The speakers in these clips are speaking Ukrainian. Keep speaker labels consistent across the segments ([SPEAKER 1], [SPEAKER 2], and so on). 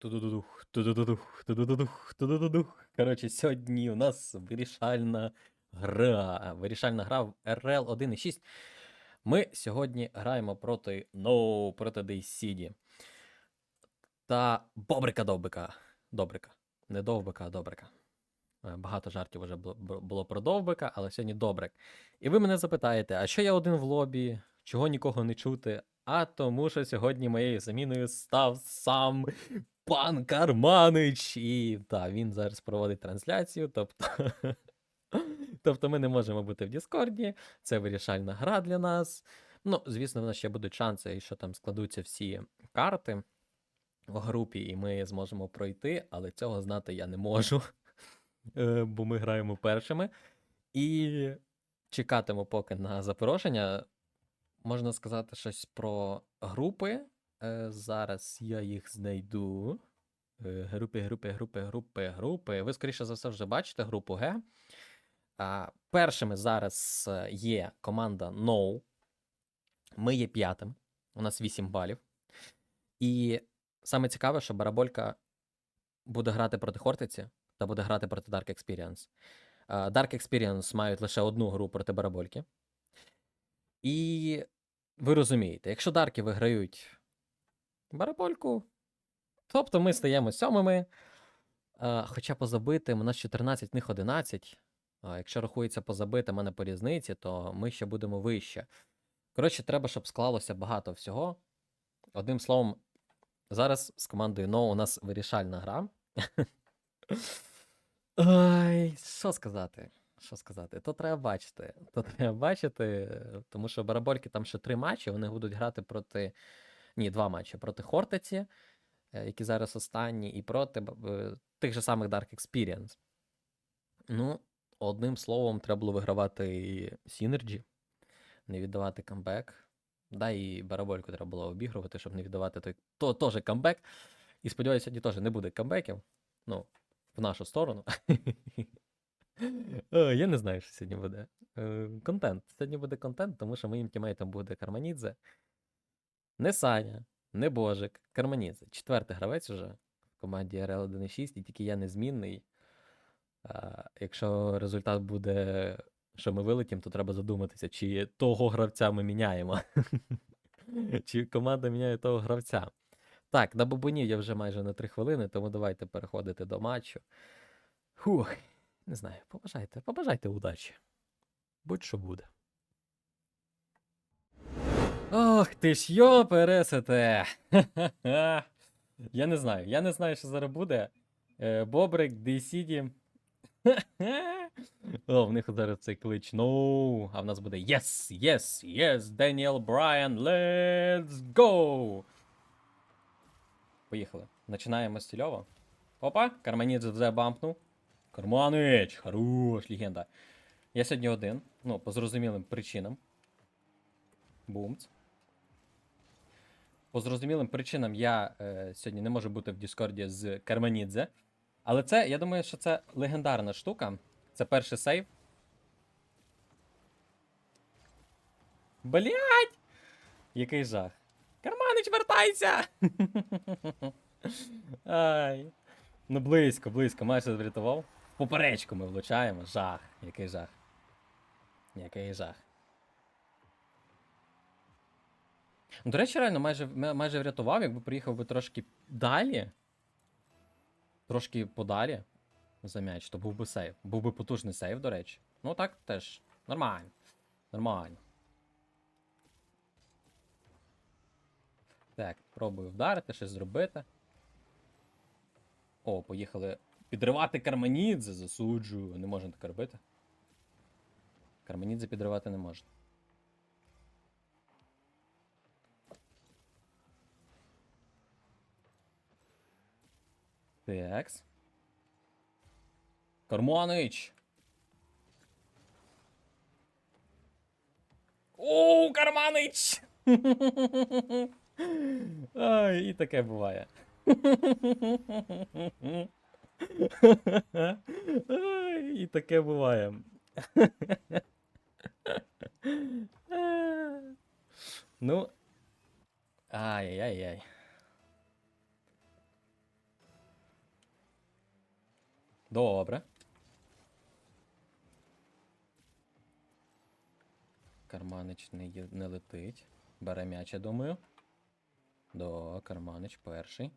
[SPEAKER 1] Тудудудух, тудудудух, тудудудух, тудудудух. Коротше, сьогодні у нас вирішальна гра. Вирішальна гра в RL 1.6. Ми сьогодні граємо проти No, проти Дейсіді. Та Бобрика Довбика. Добрика. Не Довбика, а Добрика. Е, Багато жартів вже було про Довбика, але сьогодні Добрик. І ви мене запитаєте, а що я один в лобі? Чого нікого не чути? А тому, що сьогодні моєю заміною став сам пан Карманич. І так, він зараз проводить трансляцію. Тобто, тобто ми не можемо бути в Діскорді. Це вирішальна гра для нас. Ну, звісно, в нас ще будуть шанси, що там складуться всі карти в групі, і ми зможемо пройти, але цього знати я не можу. Е, Бо ми граємо першими. І чекатиму поки на запрошення. Можна сказати щось про групи. Е, Зараз я їх знайду. Е, Групи, групи, групи, групи, групи. Ви, скоріше за все, вже бачите групу Г. Першими зараз е, є команда No. Ми є п'ятим. У нас 8 балів. І саме цікаве, що Бараболька буде грати проти Хортиці та буде грати проти Dark Experience. Dark Experience мають лише одну гру проти Барабольки. І ви розумієте, якщо Дарки виграють Барабольку, тобто ми стаємо сьомими. А, хоча по забитим у нас 14, в них 11. Якщо рахується по забитим, а не по різниці, то ми ще будемо вище. Коротше, треба, щоб склалося багато всього. Одним словом, зараз з командою No у нас вирішальна гра. Ой, що сказати? Що сказати? То треба бачити. То треба бачити, тому що барабольки там ще три матчі, вони будуть грати проти. Ні, два матчі проти Хортиці, е, які зараз останні, і проти тих же самих Dark Experience. Ну, одним словом, треба було вигравати Synergy, не віддавати камбек. Да, і барабольку треба було обігрувати, щоб не віддавати той то, теж камбек. І сподіваюся, сьогодні теж не буде камбеків. Ну, в нашу сторону. Е, Я не знаю, що сьогодні буде. Е, Контент. Сьогодні буде контент, тому що моїм тімейтом буде Карманідзе. Не Саня, не Божик, Карманідзе. Четвертий гравець уже в команді RL 1.6, і тільки я незмінний. А, якщо результат буде, що ми вилетім, то треба задуматися, чи того гравця ми міняємо. чи команда міняє того гравця. Так, на бабунів я вже майже на 3 хвилини, тому давайте переходити до матчу. Фух, не знаю, побажайте, побажайте удачі. Будь-що буде. Ох, ти ж йо пересете. Я не знаю. Я не знаю, що зараз буде. Е, Бобрик, Дейсіді. О, в них зараз цей клич. Ну, а в нас буде Yes, yes, yes, Деніел Брайан, let's go! Поїхали. Починаємо з Тільова. Опа, Карманідзе вже бампнув. Карманич, хорош, легенда. Я сьогодні один, ну, по зрозумілим причинам. Бумц. По зрозумілим причинам я е, сьогодні не можу бути в Діскорді з Карманідзе. Але це, я думаю, що це легендарна штука. Це перший сейв. Блять! Який жах. Карманич, вертайся! Ай. Ну, близько, близько, майже врятував. Поперечку ми влучаємо. Жах. Який жах. Який жах. Ну, До речі, реально майже, майже врятував, якби приїхав би трошки далі. Трошки подалі за м'яч, то був би сейв. Був би потужний сейв, до речі. Ну так теж. Нормально. Нормально. Так, пробую вдарити, щось зробити. О, поїхали підривати Карманідзе, засуджую. Не можна так робити. Карманідзе підривати не можна. Такс. Карманич! О, Карманич! Ай, і таке буває. Ай, і таке буває. Ну. Ай-яй-яй. Добре. Карманич не, не летить. Бере м'яч, я думаю. До, Карманич перший.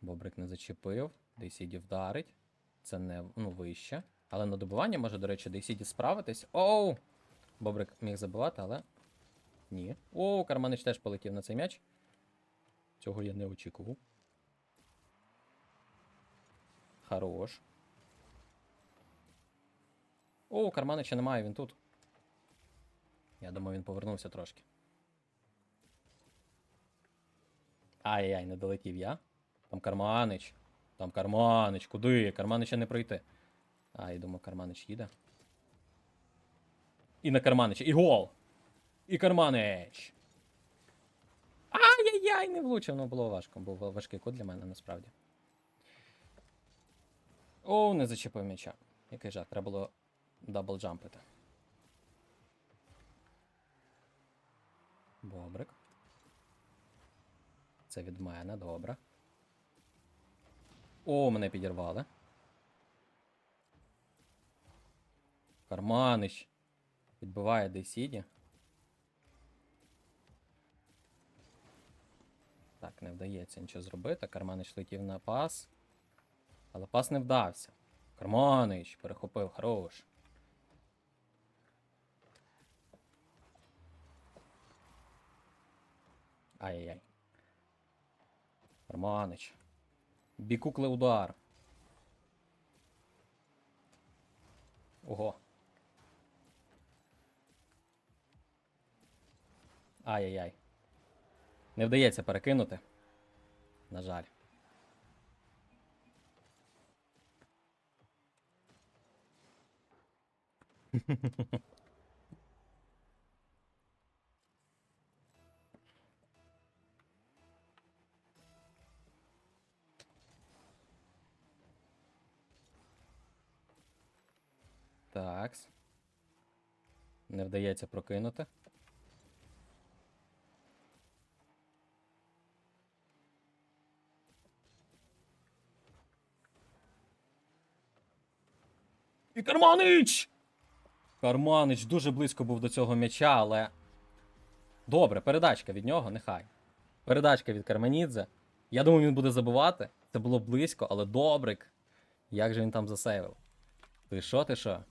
[SPEAKER 1] Бобрик не зачепив. Дейсіді вдарить. Це не ну, вище. Але на добивання може, до речі, Дейсіді справитись. Оу! Бобрик міг забивати, але. Ні. Оу, Карманич теж полетів на цей м'яч. Цього я не очікував. Хорош. О, Карманича немає, він тут. Я думаю, він повернувся трошки. Ай-яй, не долетів я. Там Карманич. Там Карманич. Куди? Карманича не пройти. А, я думаю, Карманич їде. І на Карманича. І гол! І Карманич! Ай-яй-яй, не влучив, ну було важко. Був важкий код для мене насправді. О, не зачепив м'яча. Який жах, треба було дабл джампити. Бобрик. Це від мене, добре. О, мене підірвали. Карманич. Відбиває Дейсіді. Так, не вдається нічого зробити. Карманич летів на пас. Але пас не вдався. Карманич перехопив, хорош. Ай-яй-яй. Карманич. Бікукле удар. Ого. Ай-яй-яй. Не вдається перекинути. На жаль. вдається прокинути. І Карманич! Карманич дуже близько був до цього м'яча, але. Добре, передачка від нього, нехай. Передачка від Карманідзе. Я думаю, він буде забивати. Це було близько, але добрик. Як же він там засейвив? Ти що, ти що?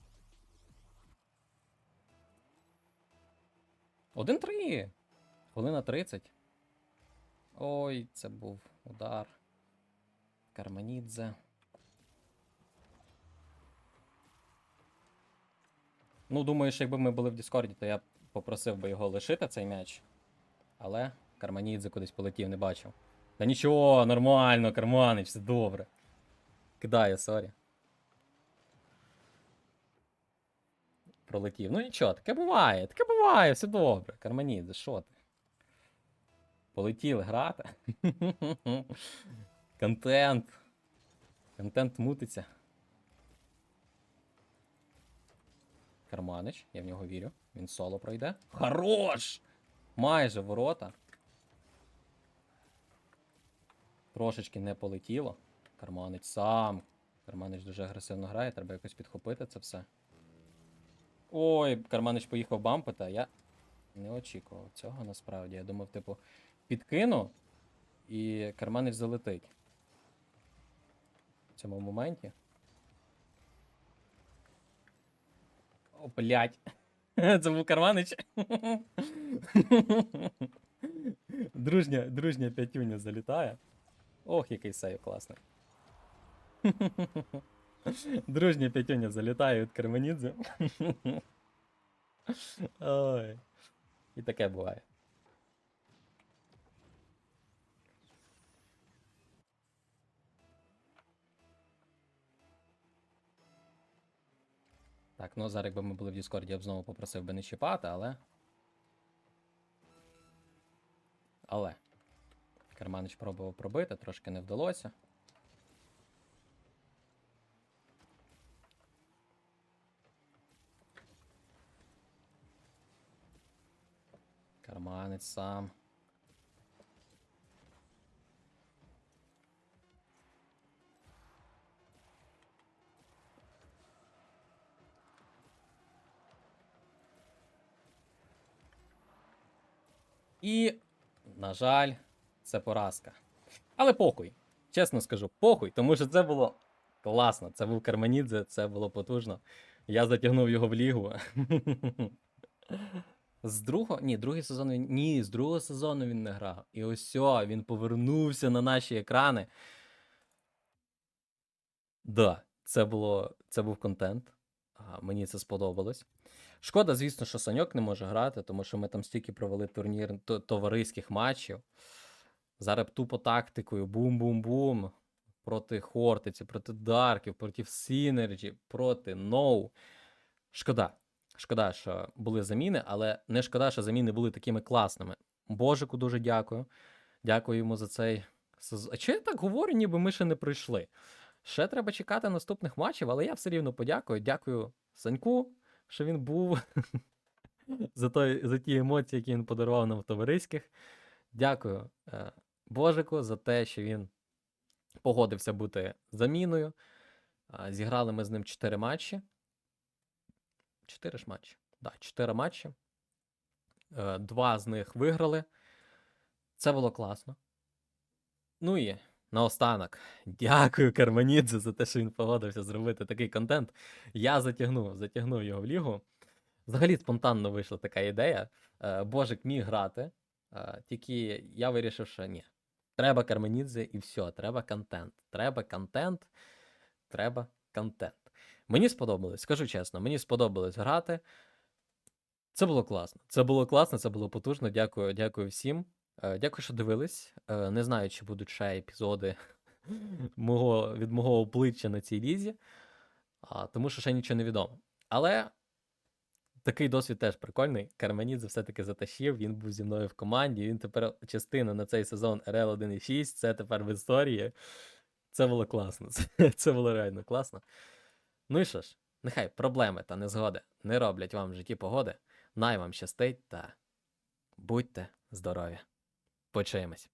[SPEAKER 1] 1-3. Хвилина 30. Ой, це був удар. Карманідзе. Ну, думаю, що якби ми були в Діскорді, то я попросив би його лишити цей м'яч. Але Карманідзе кудись полетів, не бачив. Та нічого, нормально, Карманич, все добре. Кидає, сорі. Пролетів. Ну нічого, таке буває, таке буває, все добре. Карманідзе, що ти? Полетіли грати. Контент. Контент мутиться. Карманич, я в нього вірю. Він соло пройде. Хорош! Майже ворота. Трошечки не полетіло. Карманич сам. Карманич дуже агресивно грає, треба якось підхопити це все. Ой, Карманич поїхав бампити, а я не очікував цього насправді. Я думав, типу, підкину і Карманич залетить. В цьому моменті. О, блядь. Це був Карманич. дружня, дружня п'ятюня залітає. Ох, який сейв класний. Дружня п'ятюня залітає від Карманідзе. Ой. І таке буває. Так, ну зараз якби ми були в Діскорді, я б знову попросив би не чіпати, але. Але. Карманич пробував пробити, трошки не вдалося. Шаманець сам. І, на жаль, це поразка. Але похуй. Чесно скажу, похуй, тому що це було класно. Це був Карменідзе, це було потужно. Я затягнув його в лігу. З другого. Ні, другий сезон він. Ні, з другого сезону він не грав. І ось він повернувся на наші екрани. Да, це було. Це був контент. А, мені це сподобалось. Шкода, звісно, що Саньок не може грати, тому що ми там стільки провели турнір товариських матчів. Зараз тупо тактикою, бум-бум-бум. Проти Хортиці, проти Дарків, проти Сінерджі, проти Ноу. Шкода. Шкода, що були заміни, але не шкода, що заміни були такими класними. Божику дуже дякую. Дякую йому за цей. А чого я так говорю, ніби ми ще не пройшли? Ще треба чекати наступних матчів, але я все рівно подякую. Дякую Саньку, що він був за, той, за ті емоції, які він подарував нам в товариських. Дякую е, Божику за те, що він погодився бути заміною. Зіграли ми з ним 4 матчі. 4 ж матчі. Да, 4 матчі. Е, Два з них виграли. Це було класно. Ну і наостанок. Дякую Карманідзе за те, що він погодився зробити такий контент. Я затягнув, затягнув його в лігу. Взагалі спонтанно вийшла така ідея. Е, Божик міг грати, е, тільки я вирішив, що ні. Треба Карменідзе і все, треба контент. Треба контент, треба контент. Мені сподобалось, скажу чесно, мені сподобалось грати. Це було класно. Це було класно, це було потужно. Дякую, дякую всім. Е, Дякую, що дивились. Е, Не знаю, чи будуть ще епізоди мого, від мого обличчя на цій лізі, тому що ще нічого не відомо. Але такий досвід теж прикольний. Карменідзе все-таки затащив, він був зі мною в команді. Він тепер частина на цей сезон RL 1.6. Це тепер в історії. Це було класно. Це було реально класно. Ну і що ж, нехай проблеми та незгоди не роблять вам в житті погоди. Най вам щастить та будьте здорові. Почуємось.